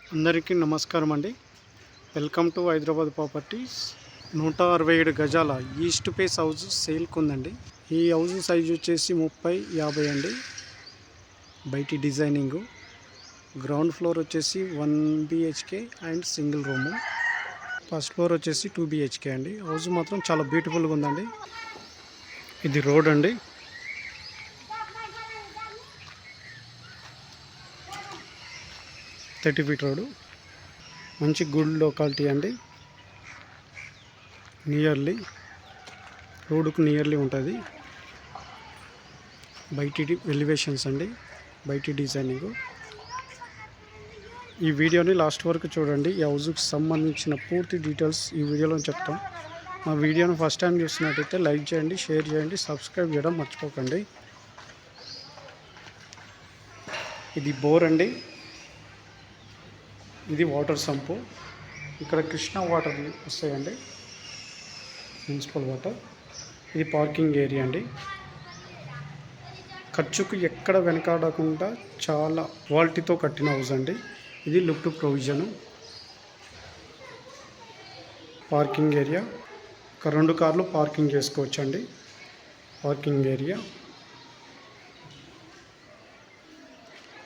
అందరికీ నమస్కారం అండి. Welcome to Hyderabad properties. నూట అరవై ఏడు గజాల ఈస్ట్ పేస్ హౌస్ సేల్కి ఉందండి. ఈ హౌస్ సైజ్ వచ్చేసి ముప్పై యాభై అండి. బయటి డిజైనింగు. గ్రౌండ్ ఫ్లోర్ వచ్చేసి one BHK and single room. First floor వచ్చేసి టూ బిహెచ్కే అండి. హౌస్ మాత్రం చాలా బ్యూటిఫుల్గా ఉందండి. ఇది రోడ్ అండి. థర్టీ ఫీట్ రోడ్ మంచి గుడ్ లోకాలిటీ అండి. నియర్లీ రోడ్డుకు నియర్లీ ఉంటుంది. బయటి ఎలివేషన్స్ అండి. బయటి డిజైనింగ్ ఈ వీడియోని లాస్ట్ వరకు చూడండి. ఈ హౌస్కి సంబంధించిన పూర్తి డీటెయిల్స్ ఈ వీడియోలో చెప్తాం. మా వీడియోని ఫస్ట్ టైం చూసినట్టయితే లైక్ చేయండి షేర్ చేయండి సబ్స్క్రైబ్ చేయడం మర్చిపోకండి. ఇది బోర్ అండి. ఇది వాటర్ సంపు. ఇక్కడ కృష్ణా వాటర్ వస్తాయండి. Municipal water. ఇది పార్కింగ్ ఏరియా అండి. ఖర్చుకు ఎక్కడ వెనకాడకుండా చాలా క్వాలిటీతో కట్టిన హౌస్ అండి. ఇది look to provision. Parking area. ఒక రెండు కార్లు పార్కింగ్ చేసుకోవచ్చు అండి పార్కింగ్ ఏరియా.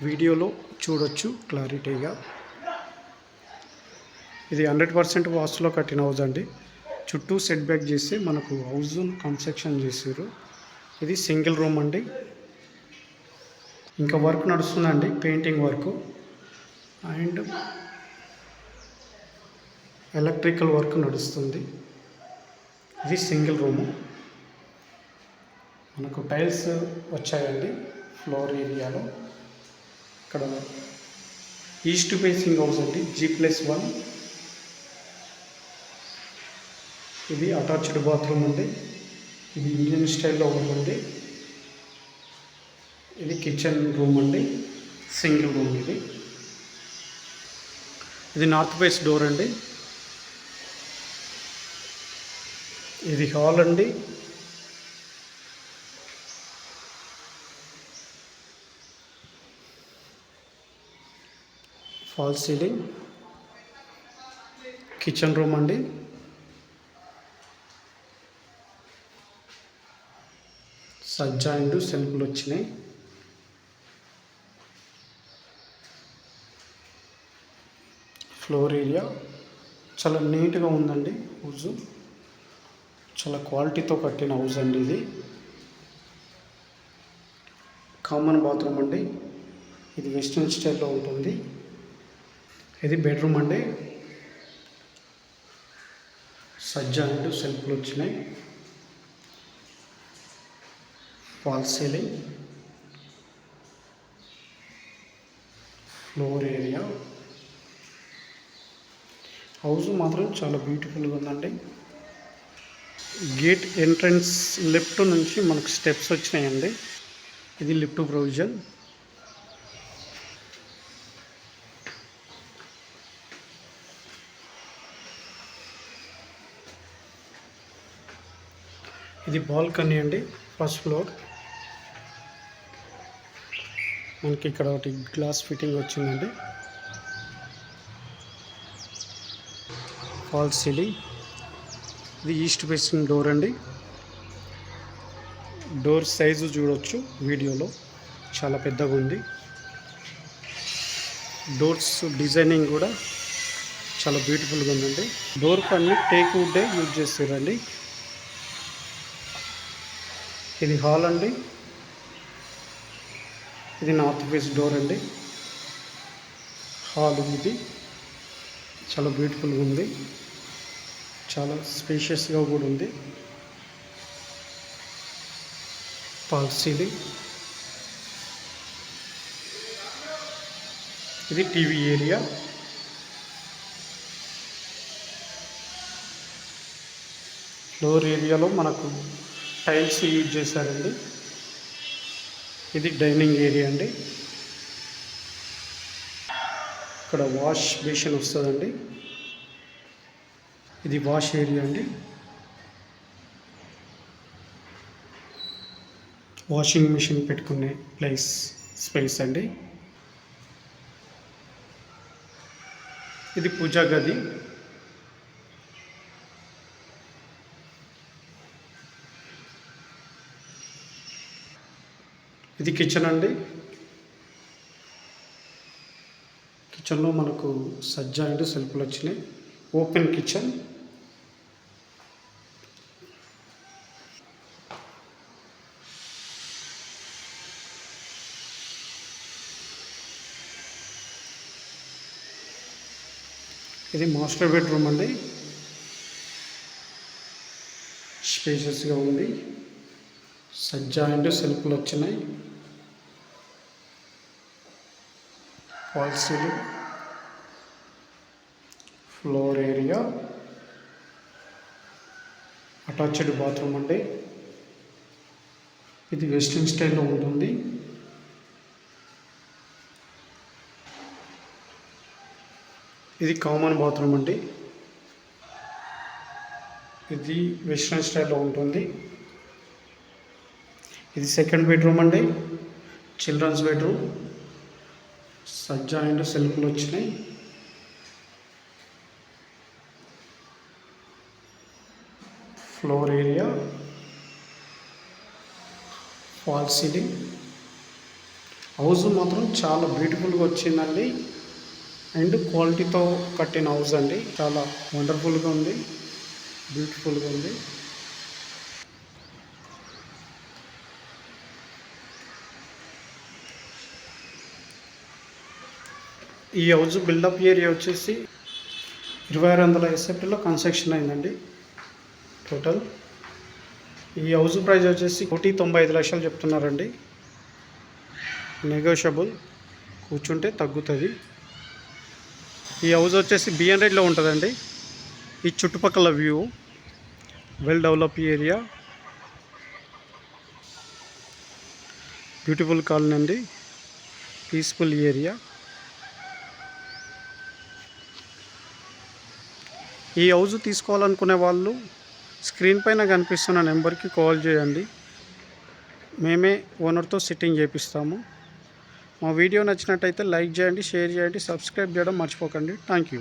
వీడియోలో చూడొచ్చు క్లారిటీగా. ఇది హండ్రెడ్ పర్సెంట్ వాస్తులో కట్టిన హౌస్ అండి. చుట్టూ సెట్ బ్యాక్ చేసి మనకు హౌస్ కన్స్ట్రక్షన్ చేసారు ఇది సింగిల్ రూమ్ అండి. ఇంకా వర్క్ నడుస్తుందండి painting work and electrical work నడుస్తుంది. ఇది సింగిల్ రూము మనకు టైల్స్ వచ్చాయండి ఫ్లోర్ ఏరియాలో ఇక్కడ ఈస్ట్ ఫేసింగ్ హౌస్ అండి జీ ప్లస్ వన్ ఇది అటాచ్డ్ బాత్రూమ్ ఉంది. ఇది ఇండియన్ స్టైల్లో ఉంటుంది ఇది కిచెన్ రూమ్ అండి. సింగిల్ రూమ్ ఇది. ఇది నార్త్ ఫేస్ డోర్ అండి. ఇది హాల్ అండి. Fall ceiling. కిచెన్ రూమ్ అండి. సజ్జాయిండు సెల్ఫ్లు వచ్చినాయి ఫ్లోర్ ఏరియా చాలా నీట్గా ఉందండి హౌస్ చాలా క్వాలిటీతో కట్టిన హౌస్ అండి ఇది. కామన్ బాత్రూమ్ అండి. ఇది వెస్ట్రన్ స్టైల్లో ఉంటుంది. ఇది బెడ్రూమ్ అండి. సజ్జ అంటూ సెల్ఫ్లు వచ్చినాయి fall ceiling. Floor area. House మాత్రం చాలా బ్యూటిఫుల్గా ఉందండి. గేట్ ఎంట్రన్స్ లెఫ్ట్ నుంచి మనకు స్టెప్స్ వచ్చినాయండి. ఇది లిఫ్ట్ ప్రొవిజన్. ఇది బాల్కనీ అండి ఫస్ట్ ఫ్లోర్. మనకి ఇక్కడ ఒకటి గ్లాస్ ఫిట్టింగ్ వచ్చిందండి. Fall ceiling. ఇది ఈస్ట్ ఫేసింగ్ డోర్ అండి. డోర్ సైజు చూడొచ్చు వీడియోలో. చాలా పెద్దగా ఉంది. డోర్స్ డిజైనింగ్ కూడా చాలా బ్యూటిఫుల్గా ఉందండి. డోర్ పని టేక్ వుడ్డే యూజ్ చేస్తారండి. ఇది హాల్ అండి. ఇది నార్త్ ఫేస్ డోర్ అండి. హాల్ ఇది చాలా బ్యూటిఫుల్గా ఉంది. చాలా స్పేషియస్గా కూడా ఉంది. పాల్ సీలింగ్ ఇది టీవీ ఏరియా. ఫ్లోర్ ఏరియాలో మనకు టైల్స్ యూజ్ చేశారండి. ఇది డైనింగ్ ఏరియా అండి. ఇక్కడ వాష్ బేషన్ వస్తుందండి. ఇది వాష్ ఏరియా అండి. వాషింగ్ మిషన్ పెట్టుకునే ప్లేస్ స్పేస్ అండి. ఇది పూజా గది. ఇది కిచెన్ అండి. కిచెన్లో మనకు సజ్జ అండ్ సెల్ఫ్లు వచ్చినాయి. ఓపెన్ కిచెన్ ఇది మాస్టర్ బెడ్రూమ్ అండి. స్పేషియస్గా ఉంది. సజ్జ అండ్ సెల్ఫ్లు వచ్చినాయి. Fall ceiling floor area attached bathroom అండి. ఇది వెస్ట్రన్ స్టైల్లో ఉంటుంది. ఇది కామన్ బాత్రూమ్ అండి. ఇది వెస్ట్రన్ స్టైల్లో ఉంటుంది. ఇది సెకండ్ బెడ్రూమ్ అండి. Children's bedroom. సబ్ జాయింట్ సెల్ఫ్లు వచ్చినాయి. Floor area fall ceiling. House మాత్రం చాలా బ్యూటిఫుల్గా వచ్చిందండి. అండ్ క్వాలిటీతో కట్టిన హౌస్ అండి. చాలా వండర్ఫుల్గా ఉంది. బ్యూటిఫుల్గా ఉంది. ఈ హౌస్ బిల్డప్ ఏరియా వచ్చేసి ఇరవై ఆరు వందల ఎస్ఎఫ్టీలో కన్స్ట్రక్షన్ అయిందండి టోటల్. ఈ హౌస్ ప్రైస్ వచ్చేసి కోటి తొంభై ఐదు లక్షలు చెప్తున్నారండి. నెగోషియబుల్ కూర్చుంటే తగ్గుతుంది. ఈ హౌస్ వచ్చేసి బిఎన్ రెడ్లో ఉంటుందండి. ఈ చుట్టుపక్కల view well develop area beautiful colony అండి. పీస్ఫుల్ ఏరియా ఈ హౌస్ తీసుకోవాలనుకునే వాళ్ళు స్క్రీన్ పైన కనిపిస్తున్న నెంబర్కి కాల్ చేయండి. మేమే ఓనర్తో సిట్టింగ్ చేపిస్తాము. మా వీడియో నచ్చినట్టయితే లైక్ చేయండి షేర్ చేయండి సబ్స్క్రైబ్ చేయడం మర్చిపోకండి. Thank you.